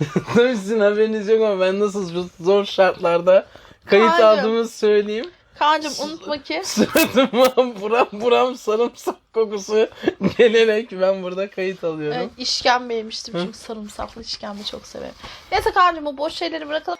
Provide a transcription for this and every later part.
Tabii sizin haberiniz yok ama ben nasıl zor şartlarda kayıt Kaan'cığım. aldığımı söyleyeyim. Kaan'cığım unutma ki Suratıma buram buram sarımsak kokusu gelerek ben burada kayıt alıyorum. evet, işkembe yemiştim çünkü sarımsaklı işkembe çok severim. Neyse Kaan'cığım bu boş şeyleri bırakalım.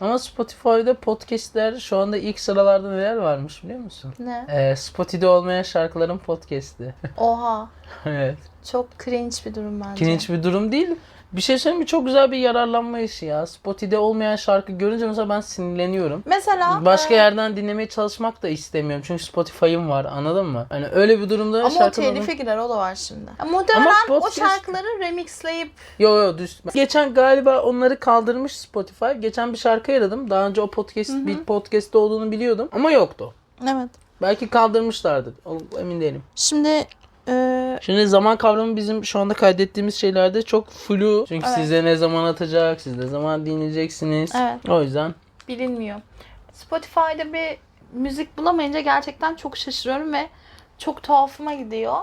Ama Spotify'da podcastler şu anda ilk sıralarda neler varmış biliyor musun? Ne? Ee, Spotify'da olmayan şarkıların podcast'i. Oha. evet. Çok cringe bir durum bence. Cringe bir durum değil. Bir şey söyleyeyim mi? Çok güzel bir yararlanma işi ya. Spotify'da olmayan şarkı görünce mesela ben sinirleniyorum. Mesela Başka e, yerden dinlemeye çalışmak da istemiyorum. Çünkü Spotify'ım var anladın mı? Hani öyle bir durumda ama o şarkıların... telife girer o da var şimdi. Ya, muhtemelen o podcast- şarkıları remixleyip Yo yo düz. Geçen galiba onları kaldırmış Spotify. Geçen bir şarkı aradım. Daha önce o podcast bir podcast'te olduğunu biliyordum ama yoktu. evet. Belki kaldırmışlardır. O- Emin değilim. Şimdi e, Şimdi zaman kavramı bizim şu anda kaydettiğimiz şeylerde çok flu. Çünkü Evet. size ne zaman atacak, siz ne zaman dinleyeceksiniz. Evet. O yüzden bilinmiyor. Spotify'da bir müzik bulamayınca gerçekten çok şaşırıyorum ve çok tuhafıma gidiyor.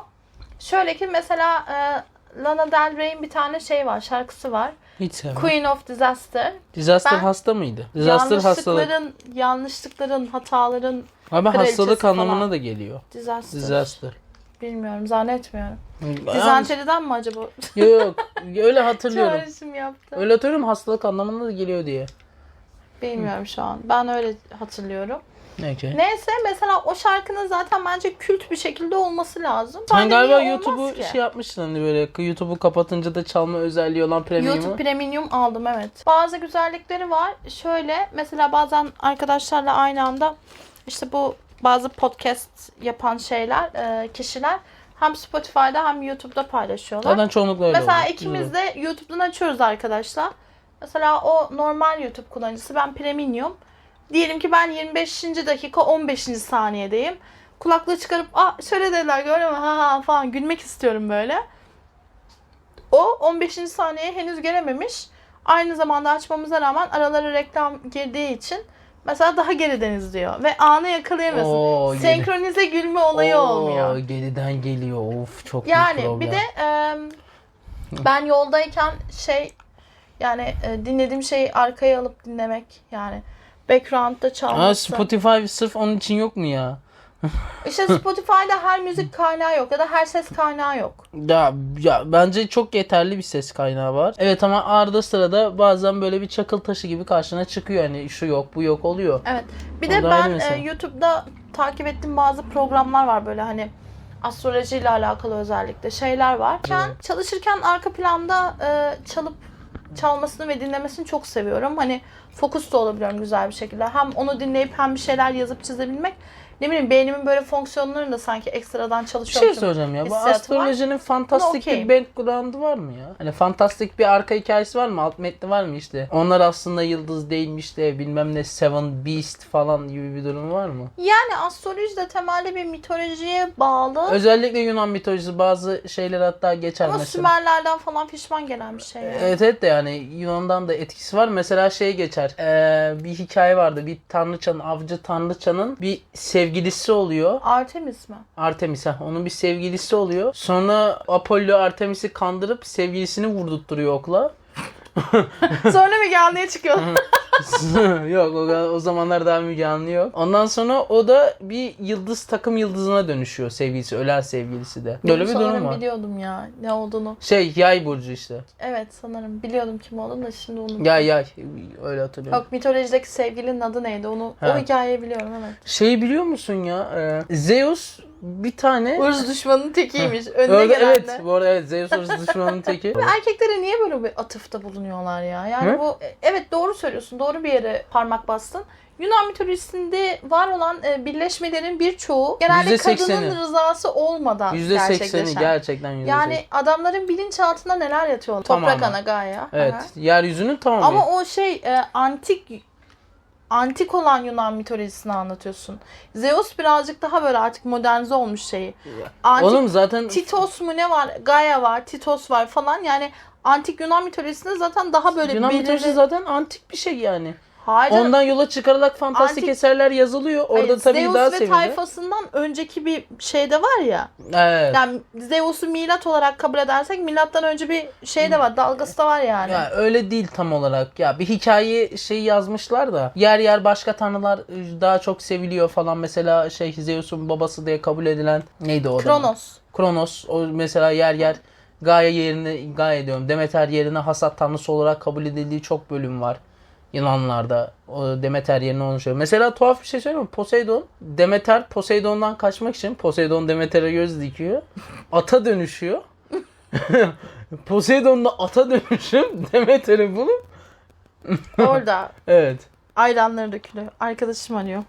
Şöyle ki mesela e, Lana Del Rey'in bir tane şey var, şarkısı var. hiç sevmem. Queen of Disaster. Disaster Ben- hasta mıydı? Disaster hastalık. yanlışlıkların, yanlışlıkların, hataların Ama kraliçesi hastalık falan. anlamına da geliyor. disaster. Disaster. Bilmiyorum, zannetmiyorum. Yalnız- Dizenteriden mi acaba? Yok yok. Öyle hatırlıyorum. Çağrışım yaptı. Öyle hatırlıyorum hastalık anlamına da geliyor diye. Bilmiyorum şu an. Ben öyle hatırlıyorum. Okay. Neyse mesela o şarkının zaten bence kült bir şekilde olması lazım. Sen Bence galiba YouTube'u şey yapmıştın hani böyle YouTube'u kapatınca da çalma özelliği olan premium'u. YouTube Premium aldım evet. Bazı güzellikleri var. Şöyle mesela bazen arkadaşlarla aynı anda işte bu bazı podcast yapan şeyler, e, kişiler hem Spotify'da hem YouTube'da paylaşıyorlar. Zaten çoğunlukla öyle Mesela oluyor. ikimiz de YouTube'dan açıyoruz arkadaşlar. Mesela o normal YouTube kullanıcısı ben premium. Diyelim ki ben 25. dakika 15. saniyedeyim. Kulaklığı çıkarıp Aa, şöyle dediler gördün mü ha ha falan gülmek istiyorum böyle. O 15. saniyeye henüz gelememiş. Aynı zamanda açmamıza rağmen aralara reklam girdiği için mesela daha geriden izliyor. Ve anı yakalayamıyorsun. Oo, geri- Senkronize gülme olayı Oo, olmuyor. Geriden geliyor. Of çok Yani bir de e, ben yoldayken şey yani e, dinlediğim şeyi arkaya alıp dinlemek yani background'da Aa, çalması. Spotify sırf onun için yok mu ya? işte Spotify'da her müzik kaynağı yok ya da her ses kaynağı yok. Ya, ya bence çok yeterli bir ses kaynağı var. Evet ama arada sırada bazen böyle bir çakıl taşı gibi karşına çıkıyor. Hani şu yok bu yok oluyor. Evet. Bir O de ben e, YouTube'da takip ettiğim bazı programlar var böyle hani astrolojiyle alakalı özellikle şeyler var. Ben çalışırken arka planda e, çalıp çalmasını ve dinlemesini çok seviyorum. Hani fokus da olabiliyorum güzel bir şekilde. Hem onu dinleyip hem bir şeyler yazıp çizebilmek. Ne bileyim beynimin böyle fonksiyonlarını da sanki ekstradan Bir çalışıyormuşum. şey soracağım ya. Bu hissiyatı var. astrolojinin fantastik bir okeyim. background'ı var mı ya? Hani fantastik bir arka hikayesi var mı? Alt metni var mı işte? Onlar aslında yıldız değilmiş de bilmem ne Seven Beast falan gibi bir durum var mı? Yani astroloji de temelde bir mitolojiye bağlı. Özellikle Yunan mitolojisi bazı şeyler hatta geçer ama mesela. Sümerlerden falan pişman gelen bir şey. Yani. Evet evet de yani Yunan'dan da etkisi var. Mesela şey geçer. Ee, bir hikaye vardı. Bir tanrıçanın, avcı tanrıçanın bir sevgilisi oluyor. Artemis mi? Artemis ha. Onun bir sevgilisi oluyor. Sonra Apollo Artemis'i kandırıp sevgilisini vurdurtturuyor okla. Sonra Müge Anlı'ya çıkıyor. yok o, o zamanlar daha Müge Anlı yok. Ondan sonra o da bir yıldız takım yıldızına dönüşüyor sevgilisi. Ölen sevgilisi de. Böyle bir durum var. biliyordum ya ne olduğunu. Şey yay burcu işte. Evet sanırım biliyordum kim olduğunu da şimdi unuttum. Yay yay. Öyle hatırlıyorum. Yok mitolojideki sevgilinin adı neydi onu Ha. o hikayeyi biliyorum evet. Şeyi biliyor musun ya? Ee, Zeus bir tane Irz düşmanının tekiymiş. Önüne Öyle, gelen evet bu arada evet Zeus orası düşmanın teki. Erkeklere niye böyle bir atıfta bulunuyorlar ya? Yani Hı? bu evet doğru söylüyorsun. Doğru bir yere parmak bastın. Yunan mitolojisinde var olan e, birleşmelerin birçoğu genelde %80'i. kadının rızası olmadan %80'i gerçekleşen. gerçekten %80. Yani adamların bilinçaltında neler yatıyor? Toprak Tamamen. ana Gaia. evet Aha. yeryüzünün tamamı. Ama o şey e, antik antik olan Yunan mitolojisini anlatıyorsun. Zeus birazcık daha böyle artık modernize olmuş şeyi. Antik Oğlum zaten Titos mu ne var? Gaia var, Titos var falan. Yani antik Yunan mitolojisinde zaten daha böyle Yunan belirli- mitolojisi zaten antik bir şey yani. Hayır. Ondan yola çıkararak fantastik Antik- eserler yazılıyor. Orada Hayır, tabii Zeus daha ve tayfasından önceki bir şey de var ya. Evet. Yani Zeus'u milat olarak kabul edersek milattan önce bir şey de var. Dalgası da var yani. Ya öyle değil tam olarak. Ya bir hikaye şey yazmışlar da yer yer başka tanrılar e, daha çok seviliyor falan. Mesela şey Zeus'un babası diye kabul edilen neydi o adam? Kronos. Kronos. O mesela yer yer Gaia yerine Gaia diyorum. Demeter yerine hasat tanrısı olarak kabul edildiği çok bölüm var. Yunanlarda o Demeter yerine onu. Mesela tuhaf bir şey söyleyeyim mi? Poseidon, Demeter Poseidon'dan kaçmak için Poseidon Demeter'e göz dikiyor. Ata dönüşüyor. Poseidon'la ata dönüşüm Demeter'i bulup Orada evet. ayranları dökülüyor. Arkadaşım arıyor.